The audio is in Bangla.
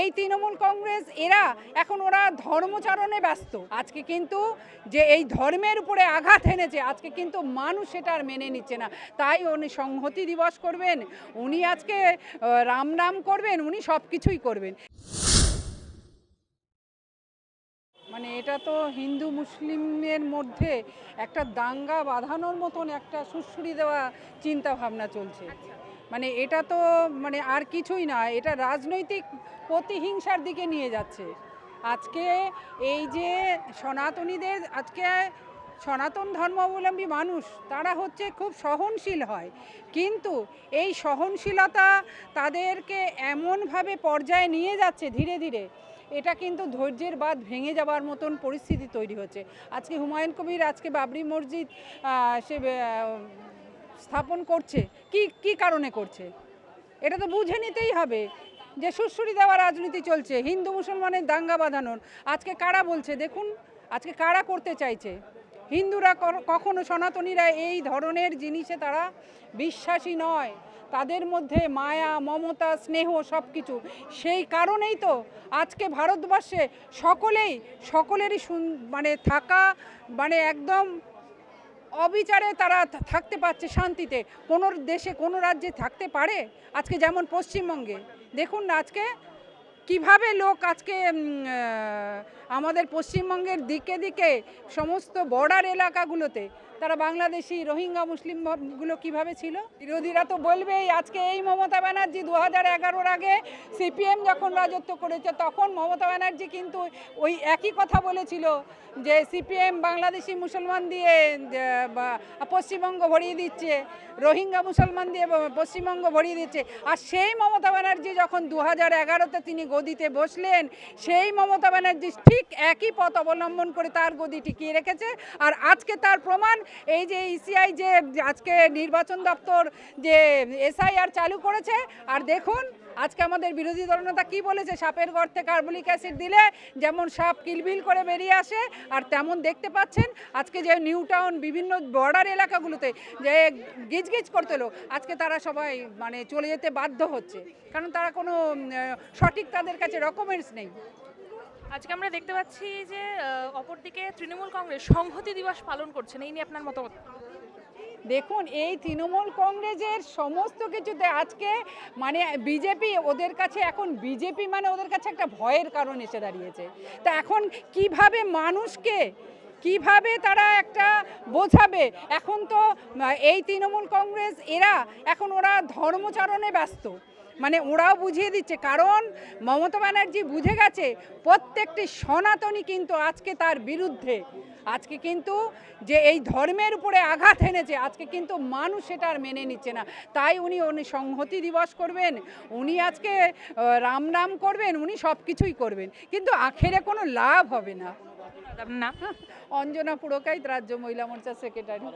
এই তৃণমূল কংগ্রেস, এরা এখন ওরা ধর্মচারণে ব্যস্ত। আজকে কিন্তু যে এই ধর্মের উপরে আঘাত এনেছে, আজকে কিন্তু মানুষ সেটা আর মেনে নিচ্ছে না। তাই উনি সংহতি দিবস করবেন, উনি আজকে রাম নাম করবেন, উনি সব কিছুই করবেন। মানে এটা তো হিন্দু মুসলিমের মধ্যে একটা দাঙ্গা বাঁধানোর মতন একটা সুড়সুড়ি দেওয়া চিন্তা ভাবনা চলছে মানে এটা তো মানে আর কিছুই না, এটা রাজনৈতিক প্রতিহিংসার দিকে নিয়ে যাচ্ছে। আজকে এই যে সনাতনীদের, আজকে সনাতন ধর্মাবলম্বী মানুষ, তারা হচ্ছে খুব সহনশীল হয়। কিন্তু এই সহনশীলতা তাদেরকে এমনভাবে পর্যায়ে নিয়ে যাচ্ছে ধীরে ধীরে, এটা কিন্তু ধৈর্যের বাদ ভেঙে যাওয়ার মতন পরিস্থিতি তৈরি হচ্ছে। আজকে হুমায়ুন কবির, আজকে বাবরি মসজিদ সে স্থাপন করছে, কি কি কারণে করছে? এটা তো বুঝে নিতেই হবে যে সুরসুরি দেওয়া রাজনীতি চলছে, হিন্দু মুসলমানের দাঙ্গা বাঁধানোর। আজকে কারা বলছে? দেখুন, আজকে কারা করতে চাইছে? হিন্দুরা কখনো সনাতনীরা এই ধরনের জিনিসে তারা বিশ্বাসী নয়। তাদের মধ্যে মায়া, মমতা, স্নেহ সব কিছু সেই কারণেই তো আজকে ভারতবর্ষে সকলেই, সকলেরই মানে থাকা মানে একদম অবিচারে তারা থাকতে পারছে শান্তিতে। কোনো দেশে কোনো রাজ্যে থাকতে পারে? আজকে যেমন পশ্চিমবঙ্গে। দেখুন আজকে কীভাবে লোক আজকে আমাদের পশ্চিমবঙ্গের দিকে দিকে সমস্ত বর্ডার এলাকাগুলোতে তারা বাংলাদেশি, রোহিঙ্গা মুসলিমগুলো কীভাবে ছিল? বিরোধীরা তো বলবেই, আজকে এই মমতা ব্যানার্জি দু হাজার এগারোর আগে সিপিএম যখন রাজত্ব করেছে, তখন মমতা ব্যানার্জি কিন্তু ওই একই কথা বলেছিল যে সিপিএম বাংলাদেশি মুসলমান দিয়ে পশ্চিমবঙ্গ ভরিয়ে দিচ্ছে, রোহিঙ্গা মুসলমান দিয়ে পশ্চিমবঙ্গ ভরিয়ে দিচ্ছে। আর সেই মমতা ব্যানার্জি যখন দু হাজার এগারোতে তিনি গদিতে বসলেন, সেই মমতা ব্যানার্জি ঠিক একই পথ অবলম্বন করে তার গদি টিকিয়ে রেখেছে। আর আজকে তার প্রমাণ এই যে ইসিআই যে আজকে নির্বাচন দপ্তর যে এসআইআর চালু করেছে, আর দেখুন, আজকে আমাদের বিরোধী দলনেতা কি বলেছে, সাপের গর্তে কার্বলিক অ্যাসিড দিলে যেমন সাপ কিলবিল করে বেরিয়ে আসে, আর তেমন দেখতে পাচ্ছেন, আজকে যে নিউ টাউন বিভিন্ন বর্ডার এলাকাগুলোতে যে গিজগিজ করতেলো আজকে তারা সবাই মানে চলে যেতে বাধ্য হচ্ছে। কারণ তারা কোনো সঠিক তাদের কাছে ডকুমেন্টস নেই। আজকে আমরা দেখতে পাচ্ছি যে অপরদিকে তৃণমূল কংগ্রেস সংহতি দিবস পালন করছেন এই নিয়ে আপনার মতামত? দেখুন, এই তৃণমূল কংগ্রেসের সমস্ত কিছুতে আজকে মানে বিজেপি ওদের কাছে এখন, বিজেপি মানে ওদের কাছে একটা ভয়ের কারণ এসে দাঁড়িয়েছে। তা এখন কীভাবে মানুষকে, কীভাবে তারা একটা বোঝাবে? এখন তো এই তৃণমূল কংগ্রেস, এরা, এখন ওরা ধর্মচারণে ব্যস্ত। মানে ওরাও বুঝিয়ে দিচ্ছে। কারণ মমতা ব্যানার্জি বুঝে গেছে প্রত্যেকটি সনাতনী কিন্তু আজকে তার বিরুদ্ধে। আজকে কিন্তু যে এই ধর্মের উপরে আঘাত এনেছে আজকে কিন্তু মানুষ সেটা আর মেনে নিচ্ছে না। তাই উনি উনি সংহতি দিবস করবেন উনি আজকে রাম নাম করবেন উনি সব কিছুই করবেন। কিন্তু আখেরে কোনো লাভ হবে না। অঞ্জনা পুরকাইত রাজ্য মহিলা মোর্চার সেক্রেটারি।